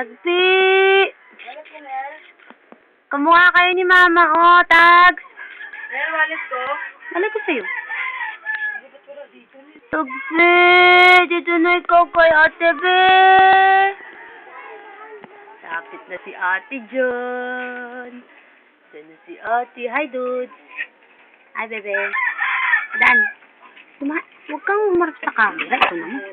Tagpi! Kamukha kayo ni Mama, oh, Tags! Ayan, wallet ko. Balik ko sa'yo. Tagpi! Dito na ikaw kay Ate Be! Lapit na si Ate John. Diyan na si Ate. Hi, dude. Hi, bebe. Dan. Huwag kang umarap sa camera. Ito naman.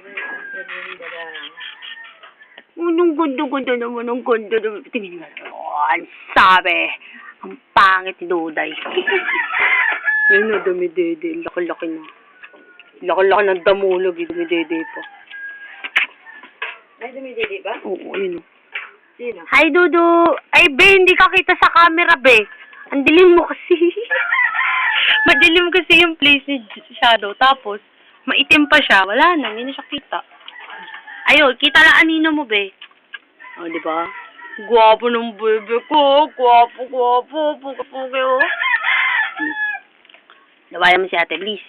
Anong ganda-ganda naman. Ang ganda naman. Tingin nga. Ang sabi. Ang pangit ni Duday. Yan na, dumi-dede. Laki-laki na. Laki-laki ng damulog. eh. Dumi-dede pa. Ay, dumididi ba? Oo, yun. oh. Sino? Hi, Dudu! Ay, be, hindi ka kita sa camera, be. Ang dilim mo kasi. Madilim kasi yung place ni Shadow. Tapos, maitim pa siya. Wala na, hindi na siya kita. Ayun, kita lang anino mo, be. O, oh, di ba? Gwapo ng bebe ko. Gwapo, gwapo. Puga-puga, oh. Hmm. Nawalan mo si ate, please.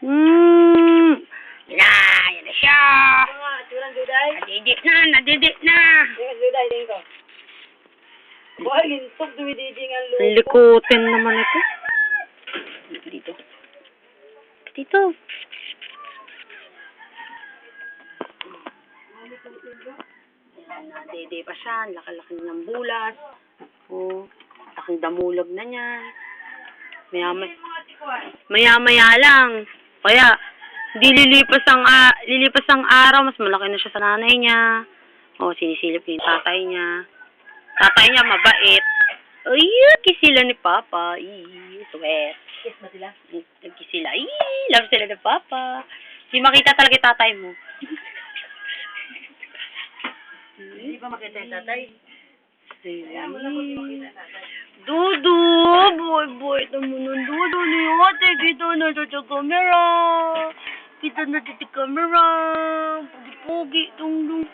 Hmm. Yan na, yan na siya. Nadidit na, nadidit na. Likutin naman ito. Dito. Dito. Nadede pa siya. Ang Laki-laki na ng bulas. Oh, laking damulag na niya. Maya-maya. Maya-maya lang. Kaya, di lilipas ang, ah, lilipas ang araw, mas malaki na siya sa nanay niya. O, sinisilip niya yung tatay niya. Tatay niya mabait. Ay, kiss sila ni Papa. Ay, sweet. Kiss ba sila? Nagkiss sila. Ay, love sila ni Papa. Hindi makita talaga tatay mo. Pa makita yung tatay. Ay, Wala ko di makita yung tatay. Dudu, boy, boy, naman ng dudu ni ate. Kita na sa sa camera. Kita na sa sa camera. Pugi-pugi, tung-tung.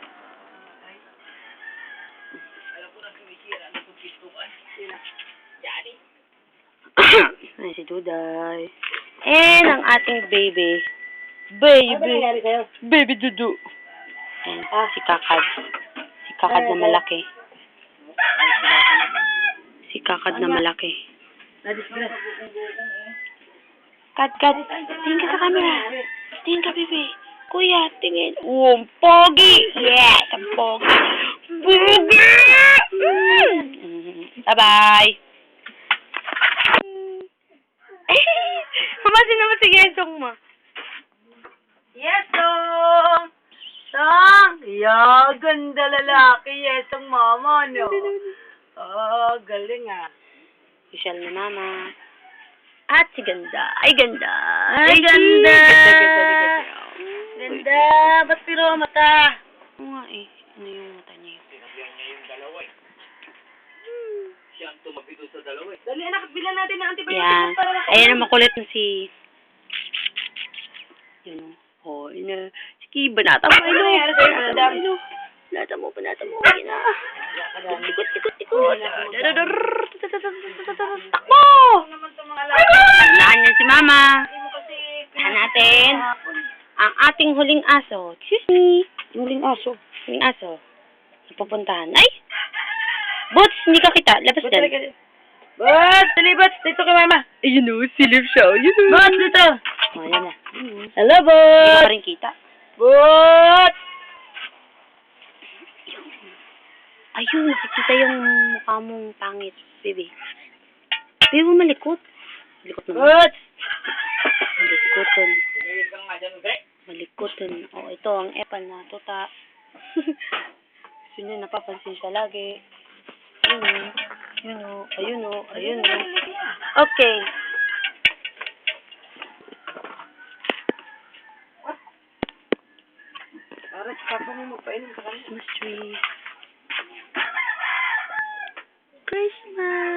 Ay, si Duday. And ang ating baby. Ano ba Baby. sa'yo? Baby Dudu. Ayan, si Kakad. Kakad na malaki. Si Kakad na malaki. Kad, kad. Tingin ka sa camera. Tingin ka, baby. Kuya, tingin. Oh, pogi. Yes, ang pogi. Pogi! Bye-bye. Mamasin naman si Yesong mo. Yes, Song! Yeah, ganda lalaki. Yes, ang mama, no? Oh, galing ah. Social na mama. At si ganda. Ay, ganda. Ay, ganda. Ganda, ganda, ganda. Ganda! Ba't piro ang mata? Oo nga eh. Ano yung mata niya? Dali anak, bilan natin ng antibiotic Yan. Ayan ang makulit na si... Yun o. Oh, ina. Sige, banata mo. Ano madam? Ino. Banata mo, banata mo. Ayun na. Ikot, ikot, ikot. Takbo! Tandaan niya si mama. Hindi mo. Tahan natin. Ang ating huling aso. Excuse me. Huling aso. Huling aso. Napupuntahan. Ay! Boots, hindi ka kita. Labas talaga? Ba't? Dali, ba't? Dito kay mama. Ayun o, silip siya. Ayun o. Ba't dito? Oh, yan na. Hello, Hindi Ba't? ka rin kita. Ba't? Ayun, nakikita yung mukha mong pangit, baby. Baby, mo malikot. Malikot naman. Ba't? Malikoton. Malikoton. Oh, ito ang epal na tuta. Gusto niya, napapansin siya lagi. Ayun o. Ayun o. Ayun o. Ayun o. Okay. Parang papangin mo pa yun. Christmas tree. Christmas!